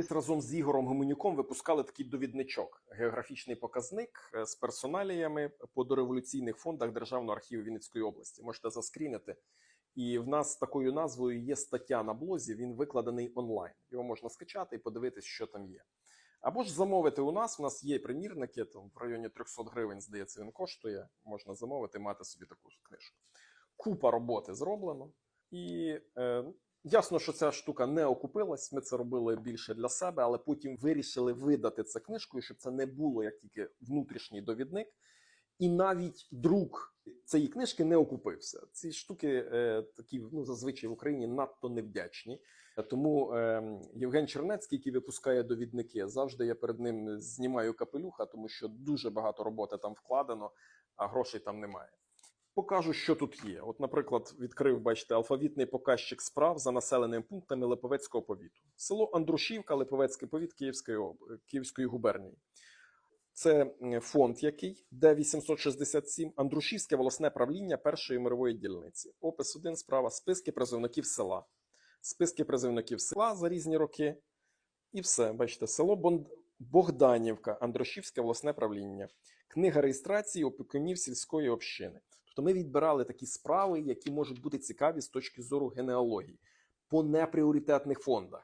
колись разом з Ігорем Гуменюком випускали такий довідничок, географічний показник е, з персоналіями по дореволюційних фондах Державного архіву Вінницької області. Можете заскрінити. І в нас такою назвою є стаття на блозі. Він викладений онлайн. Його можна скачати і подивитись, що там є. Або ж замовити у нас. У нас є примірники, там в районі 300 гривень, здається, він коштує. Можна замовити, мати собі таку книжку. Купа роботи зроблено. І е, ясно, що ця штука не окупилась. Ми це робили більше для себе, але потім вирішили видати це книжкою, щоб це не було як тільки внутрішній довідник. І навіть друк цієї книжки не окупився. Ці штуки е, такі ну зазвичай в Україні надто невдячні. Тому е, Євген Чернецький, який випускає довідники, завжди я перед ним знімаю капелюха, тому що дуже багато роботи там вкладено, а грошей там немає. Покажу, що тут є. От, наприклад, відкрив, бачите, алфавітний показчик справ за населеними пунктами Липовецького повіту. Село Андрушівка, Липовецький повіт Київської, Київської губернії. Це фонд який, де 867, Андрушівське волосне правління першої мирової дільниці. Опис 1, справа, списки призовників села. Списки призовників села за різні роки. І все, бачите, село. Богданівка, Андрушівське волосне правління. Книга реєстрації опікунів сільської общини. Тобто ми відбирали такі справи, які можуть бути цікаві з точки зору генеалогії по непріоритетних фондах.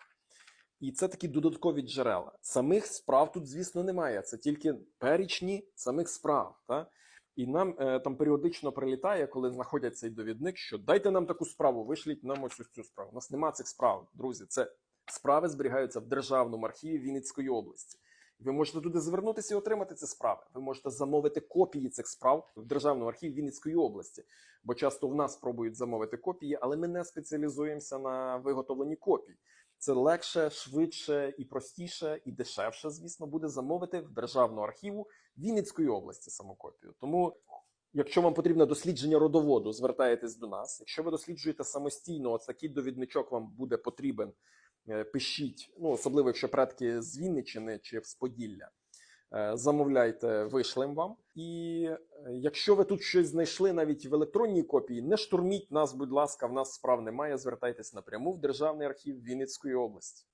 І це такі додаткові джерела. Самих справ тут, звісно, немає. Це тільки перічні самих справ. Та? І нам е, там періодично прилітає, коли знаходять цей довідник, що дайте нам таку справу, вишліть нам ось цю справу. У нас нема цих справ, друзі. Це справи зберігаються в Державному архіві Вінницької області. Ви можете туди звернутися і отримати ці справи. Ви можете замовити копії цих справ в Державному архіві Вінницької області, бо часто в нас пробують замовити копії, але ми не спеціалізуємося на виготовленні копій. Це легше, швидше і простіше, і дешевше, звісно, буде замовити в Державного архіву Вінницької області саму копію. Тому, якщо вам потрібне дослідження родоводу, звертаєтесь до нас. Якщо ви досліджуєте самостійно, ось такий довідничок вам буде потрібен. Е, Пишіть, ну особливо якщо предки з Вінниччини чи з Поділля. Е, Замовляйте, вишлем вам. І е, якщо ви тут щось знайшли навіть в електронній копії, не штурміть нас, будь ласка, в нас справ немає. Звертайтесь напряму в Державний архів Вінницької області.